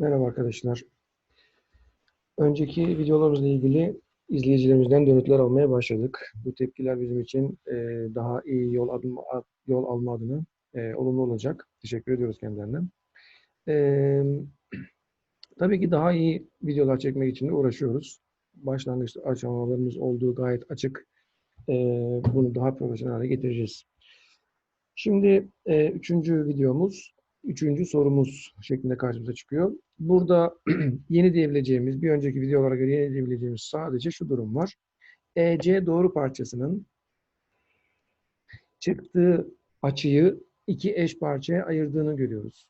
Merhaba arkadaşlar. Önceki videolarımızla ilgili izleyicilerimizden dönütler almaya başladık. Bu tepkiler bizim için e, daha iyi yol adım yol alma adına e, olumlu olacak. Teşekkür ediyoruz kendilerine. Tabii ki daha iyi videolar çekmek için de uğraşıyoruz. Başlangıçta aşamalarımız olduğu gayet açık. E, bunu daha profesyonel hale getireceğiz. Şimdi e, üçüncü videomuz üçüncü sorumuz şeklinde karşımıza çıkıyor. Burada yeni diyebileceğimiz, bir önceki videolara göre yeni diyebileceğimiz sadece şu durum var. EC doğru parçasının çıktığı açıyı iki eş parçaya ayırdığını görüyoruz.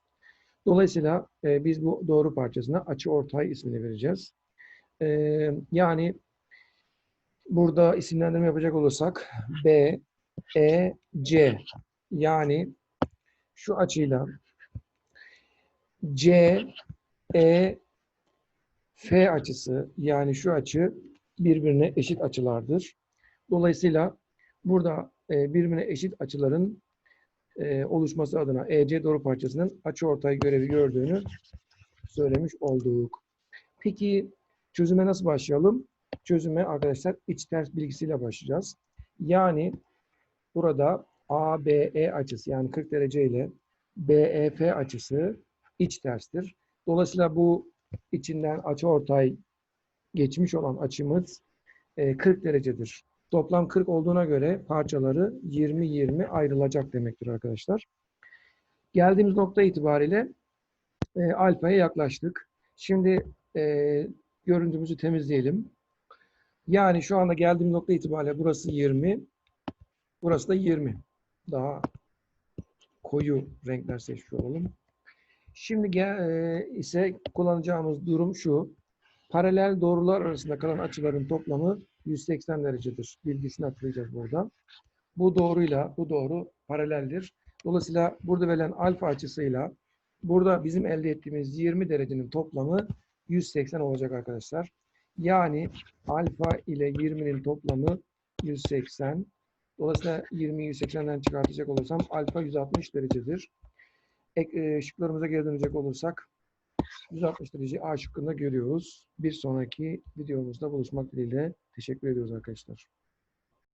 Dolayısıyla e, biz bu doğru parçasına açı ortay ismini vereceğiz. E, yani burada isimlendirme yapacak olursak B, E, C yani şu açıyla C, E, F açısı yani şu açı birbirine eşit açılardır. Dolayısıyla burada e, birbirine eşit açıların e, oluşması adına EC doğru parçasının açıortay görevi gördüğünü söylemiş olduk. Peki çözüme nasıl başlayalım? Çözüme arkadaşlar iç ters bilgisiyle başlayacağız. Yani burada ABE açısı yani 40 derece ile BEF açısı iç terstir. Dolayısıyla bu içinden açıortay geçmiş olan açımız 40 derecedir. Toplam 40 olduğuna göre parçaları 20-20 ayrılacak demektir arkadaşlar. Geldiğimiz nokta itibariyle e, alfaya yaklaştık. Şimdi e, görüntümüzü temizleyelim. Yani şu anda geldiğimiz nokta itibariyle burası 20, burası da 20. Daha koyu renkler seçmiş olalım. Şimdi e, ise kullanacağımız durum şu. Paralel doğrular arasında kalan açıların toplamı 180 derecedir. Bilgisini hatırlayacağız buradan. Bu doğruyla bu doğru paraleldir. Dolayısıyla burada verilen alfa açısıyla burada bizim elde ettiğimiz 20 derecenin toplamı 180 olacak arkadaşlar. Yani alfa ile 20'nin toplamı 180. Dolayısıyla 20'yi 180'den çıkartacak olursam alfa 160 derecedir. Ek, şıklarımıza geri dönecek olursak 160 derece A şıkkında görüyoruz. Bir sonraki videomuzda buluşmak dileğiyle teşekkür ediyoruz arkadaşlar.